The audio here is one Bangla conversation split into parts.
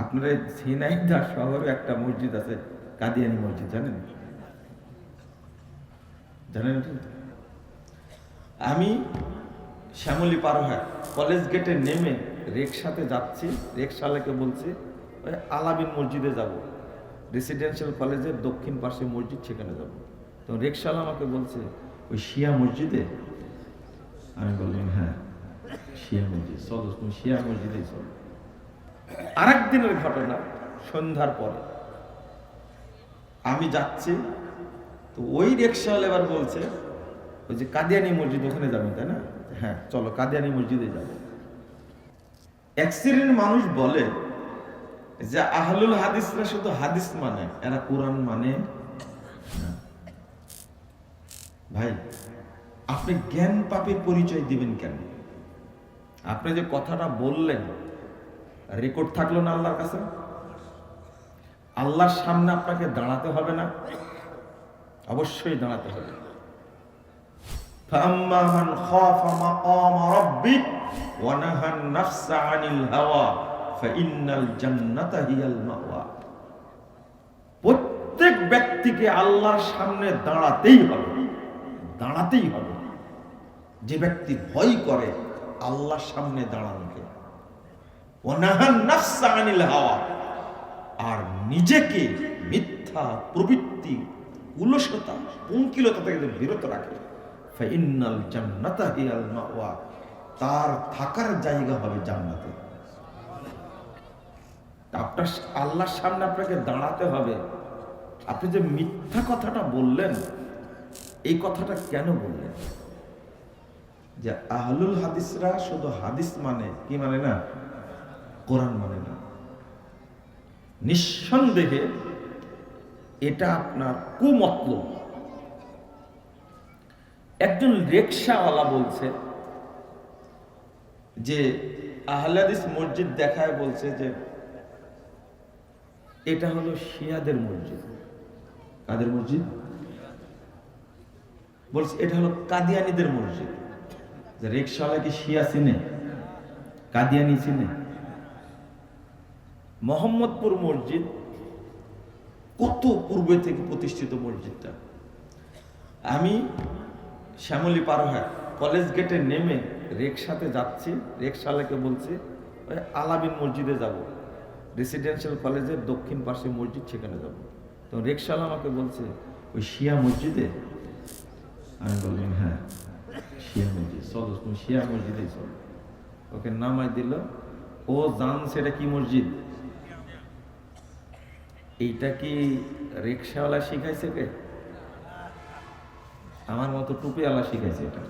আপনারা ঝিনাইদহ শহরে একটা মসজিদ আছে, কাদিয়ানি মসজিদ, জানেন? জানেন আমি শ্যামলী হয় কলেজ গেটে নেমে রিক্সাতে যাচ্ছি, রিক্সাওয়ালাকে বলছি, ওই আলামিন মসজিদে যাব। রেসিডেন্সিয়াল কলেজের দক্ষিণ পাশে মসজিদ, সেখানে যাব। তো রিক্সাওয়ালা আমাকে বলছে, ওই শিয়া মসজিদে? আমি বললাম হ্যাঁ শিয়া মসজিদ, চলো, তুমি শিয়া মসজিদেই চলো। আরেক দিনের ঘটনা, সন্ধ্যার পরে। আমি যাচ্ছি, তো ওই রিক্সাওয়ালা এবার বলছে, ওই যে কাদিয়ানি মসজিদ ওখানে যাবেন, তাই না? হ্যাঁ চলো কাদিয়ানি মসজিদে যাব। এক শ্রেণির মানুষ বলে যে, আহলুল হাদিসরা শুধু হাদিস মানে এরা কোরআন মানে ভাই, আপনি জ্ঞান পাপের পরিচয় দিবেন কেন? আপনি যে কথাটা বললেন রেকর্ড থাকলো না আল্লাহর কাছে আল্লাহর সামনে আপনাকে দাঁড়াতে হবে না অবশ্যই দাঁড়াতে হবে فأما من خاف مقام ربه ونهى النفس عن الهوى فإن الجنة هي المأوى প্রত্যেক ব্যক্তিকে আল্লাহর সামনে দাঁড়াতেই হবে দাঁড়াতেই হবে যে ব্যক্তি ভয় করে আল্লাহর সামনে দাঁড়ানোকে ওয়ানাহান নাফসা আনিল আর নিজেকে মিথ্যা প্রবৃত্তি পঙ্কিলতা থেকে বিরত রাখে। তার থাকার জায়গা হবে জান্নাতে। আপনার আল্লাহর সামনে আপনাকে দাঁড়াতে হবে। আপনি যে মিথ্যা কথাটা বললেন, এই কথাটা কেন বললেন? যে আহলুল হাদিসরা শুধু হাদিস মানে কি মানে না? কোরআন মানে না। নিঃসন্দেহে এটা আপনার কুমতলব। একজন রিক্সাওয়ালা বলছে যে আহলাদিস মসজিদ দেখায় বলছে যে, এটা হলো শিয়াদের মসজিদ। কাদের মসজিদ? বলছে, এটা হলো কাদিয়ানিদের মসজিদ। যে রিক্সাওয়ালা কি শিয়া চিনে? কাদিয়ানি চিনে? মোহাম্মদপুর মসজিদ কত পূর্বে থেকে প্রতিষ্ঠিত মসজিদটা? আমি শ্যামলী পার হয় কলেজ গেটে নেমে রিক্সাতে যাচ্ছি রিক্সাওয়ালাকে বলছি, ওই আলামিন মসজিদে যাব। রেসিডেন্সিয়াল কলেজের দক্ষিণ পাশে মসজিদ, সেখানে যাব। তো রিক্সাওয়ালা আমাকে বলছে, ওই শিয়া মসজিদে? আমি বললাম হ্যাঁ শিয়া মসজিদ, চলো, তুমি শিয়া মসজিদেই চলো। ওকে নামাই দিল। ও জান সেটা কি মসজিদ? এইটা কি রিক্সাওয়ালা শিখাইছে কে? আমার মতো টুপিওয়ালা শিখাইছে এটা।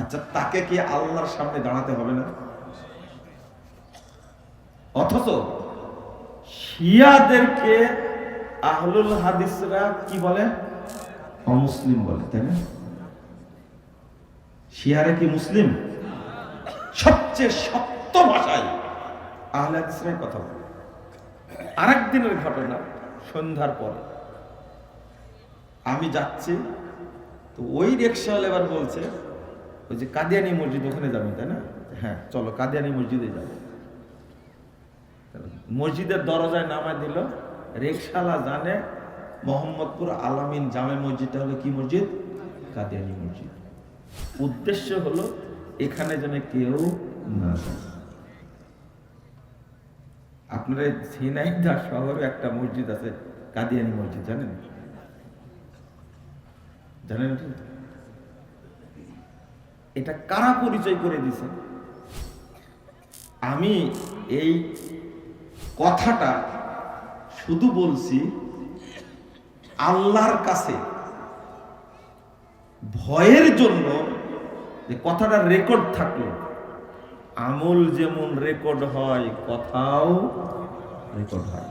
আচ্ছা তাকে কি আল্লাহর সামনে দাঁড়াতে হবে না? অথচ শিয়াদেরকে আহলুল হাদিসরা কি বলে? অমুসলিম বলে, তাই না? শিয়ারে কি মুসলিম? সবচেয়ে সত্য ভাষায় আহলে হাদিসরাই কথা বলে। আরেক দিনের ঘটনা, সন্ধ্যার পরে। আমি যাচ্ছি, তো ওই রিক্সাওয়ালা এবার বলছে, ওই যে কাদিয়ানি মসজিদ ওখানে যাবেন তাই না? হ্যাঁ চলো কাদিয়ানি মসজিদে যাব। মসজিদের দরজায় নামায় দিল রিক্সাওয়ালা জানে মোহাম্মদপুর আলামিন জামে মসজিদটা হলো কি মসজিদ? কাদিয়ানি মসজিদ। উদ্দেশ্য হলো, এখানে যেন কেউ না যায়। আপনারা ঝিনাইদহ শহরে একটা মসজিদ আছে, কাদিয়ানি মসজিদ, জানেন? জানেন? এটা কারা পরিচয় করে দিছে? আমি এই কথাটা শুধু বলছি, আল্লাহর কাছে ভয়ের জন্য যে কথাটা রেকর্ড থাকল। আমল যেমন রেকর্ড হয়, কথাও রেকর্ড হয়।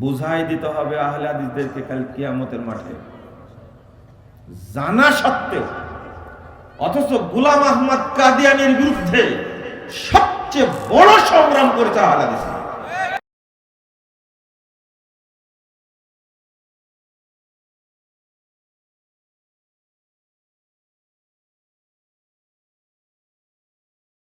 বুঝাই দিতে হবে আহলাদিদেরকে কাল কিয়ামতের মাঠে। জানা সত্ত্বেও, অথচ গুলাম আহমদ কাদিয়ানির বিরুদ্ধে সবচেয়ে বড় সংগ্রাম করেছে আহলে হাদিস।